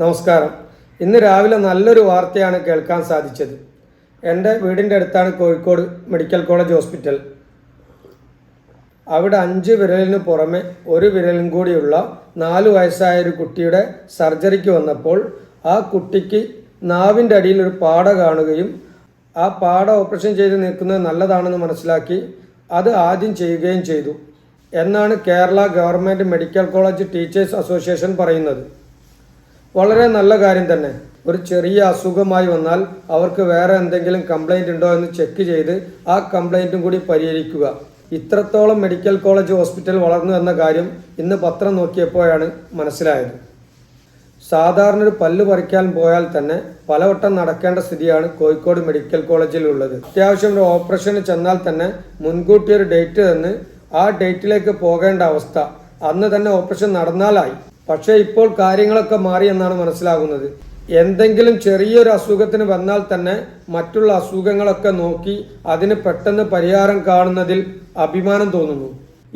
നമസ്കാരം. ഇന്ന് രാവിലെ നല്ലൊരു വാർത്തയാണ് കേൾക്കാൻ സാധിച്ചത്. എന്റെ വീടിന്റെ അടുത്താണ് കോഴിക്കോട് മെഡിക്കൽ കോളേജ് ഹോസ്പിറ്റൽ. അവിടെ അഞ്ച് വിരലിന് പുറമെ ഒരു വിരലും കൂടിയുള്ള നാല് വയസ്സായ ഒരു കുട്ടിയുടെ സർജറിക്ക് വന്നപ്പോൾ ആ കുട്ടിക്ക് നാവിന്റെ അടിയിൽ ഒരു പാട കാണുകയും ആ പാട ഓപ്പറേഷൻ ചെയ്ത് നിൽക്കുന്നത് നല്ലതാണെന്ന് മനസ്സിലാക്കി അത് ആദ്യം ചെയ്യുകയും ചെയ്തു. എന്നാണ് Kerala government medical college teachers association പറയുന്നത്. വളരെ നല്ല കാര്യം തന്നെ. ഒരു ചെറിയ അസുഖമായി വന്നാൽ അവർക്ക് വേറെ എന്തെങ്കിലും കംപ്ലൈന്റ് ഉണ്ടോ എന്ന് ചെക്ക് ചെയ്ത് ആ കംപ്ലൈന്റും കൂടി പരിഹരിക്കുക. ഇത്രത്തോളം മെഡിക്കൽ കോളേജ് ഹോസ്പിറ്റൽ വളർന്നു എന്ന കാര്യം ഇന്ന് പത്രം നോക്കിയപ്പോഴാണ് മനസ്സിലായത്. സാധാരണ ഒരു പല്ല് പറിക്കാൻ പോയാൽ തന്നെ പലവട്ടം നടക്കേണ്ട സ്ഥിതിയാണ് കോഴിക്കോട് മെഡിക്കൽ കോളേജിൽ ഉള്ളത്. അത്യാവശ്യം ഒരു ഓപ്പറേഷന് ചെന്നാൽ തന്നെ മുൻകൂട്ടി ഒരു ഡേറ്റ് തന്ന് ആ ഡേറ്റിലേക്ക് പോകേണ്ട അവസ്ഥ. അന്ന് തന്നെ ഓപ്പറേഷൻ നടന്നാലായി. പക്ഷേ ഇപ്പോൾ കാര്യങ്ങളൊക്കെ മാറി എന്നാണ് മനസ്സിലാകുന്നത്. എന്തെങ്കിലും ചെറിയൊരു അസുഖത്തിന് വന്നാൽ തന്നെ മറ്റുള്ള അസുഖങ്ങളൊക്കെ നോക്കി അതിന് പെട്ടെന്ന് പരിഹാരം കാണുന്നതിൽ അഭിമാനം തോന്നുന്നു.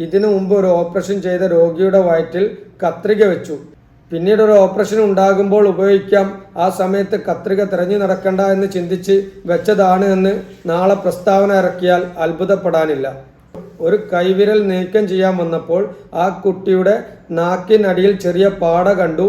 ഇതിനു മുമ്പ് ഒരു ഓപ്പറേഷൻ ചെയ്ത രോഗിയുടെ വയറ്റിൽ കത്രിക വെച്ചു. പിന്നീട് ഒരു ഓപ്പറേഷൻ ഉണ്ടാകുമ്പോൾ ഉപയോഗിക്കാം. ആ സമയത്ത് കത്രിക തിരഞ്ഞു നടക്കണ്ട എന്ന് ചിന്തിച്ച് വെച്ചതാണ് എന്ന് നാളെ പ്രസ്താവന ഇറക്കിയാൽ അത്ഭുതപ്പെടാനില്ല. ഒരു കൈവിരൽ നീക്കം ചെയ്യാൻ വന്നപ്പോൾ ആ കുട്ടിയുടെ നാക്കിനടിയിൽ ചെറിയ പാട കണ്ടു.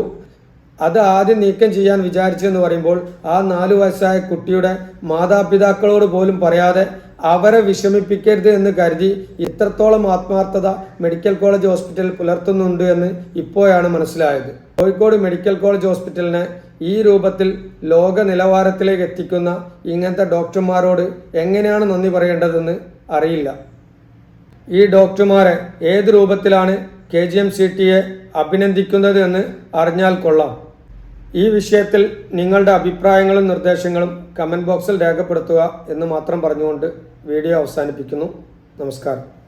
അത് ആദ്യം നീക്കം ചെയ്യാൻ വിചാരിച്ചെന്ന് പറയുമ്പോൾ ആ നാലു വയസ്സായ കുട്ടിയുടെ മാതാപിതാക്കളോട് പോലും പറയാതെ അവരെ വിഷമിപ്പിക്കരുത് എന്ന് കരുതി ഇത്രത്തോളം ആത്മാർത്ഥത മെഡിക്കൽ കോളേജ് ഹോസ്പിറ്റൽ പുലർത്തുന്നുണ്ട് എന്ന് ഇപ്പോഴാണ് മനസ്സിലായത്. കോഴിക്കോട് മെഡിക്കൽ കോളേജ് ഹോസ്പിറ്റലിനെ ഈ രൂപത്തിൽ ലോക നിലവാരത്തിലേക്ക് എത്തിക്കുന്ന ഇങ്ങനത്തെ ഡോക്ടർമാരോട് എങ്ങനെയാണ് നന്ദി പറയേണ്ടതെന്ന് അറിയില്ല. ഈ ഡോക്ടർമാരെ ഏത് രൂപത്തിലാണ് കെ ജി എം സി ടിയെ അഭിനന്ദിക്കുന്നത് എന്ന് അറിഞ്ഞാൽ കൊള്ളാം. ഈ വിഷയത്തിൽ നിങ്ങളുടെ അഭിപ്രായങ്ങളും നിർദ്ദേശങ്ങളും കമന്റ് ബോക്സിൽ രേഖപ്പെടുത്തുക എന്ന് മാത്രം പറഞ്ഞുകൊണ്ട് വീഡിയോ അവസാനിപ്പിക്കുന്നു. നമസ്കാരം.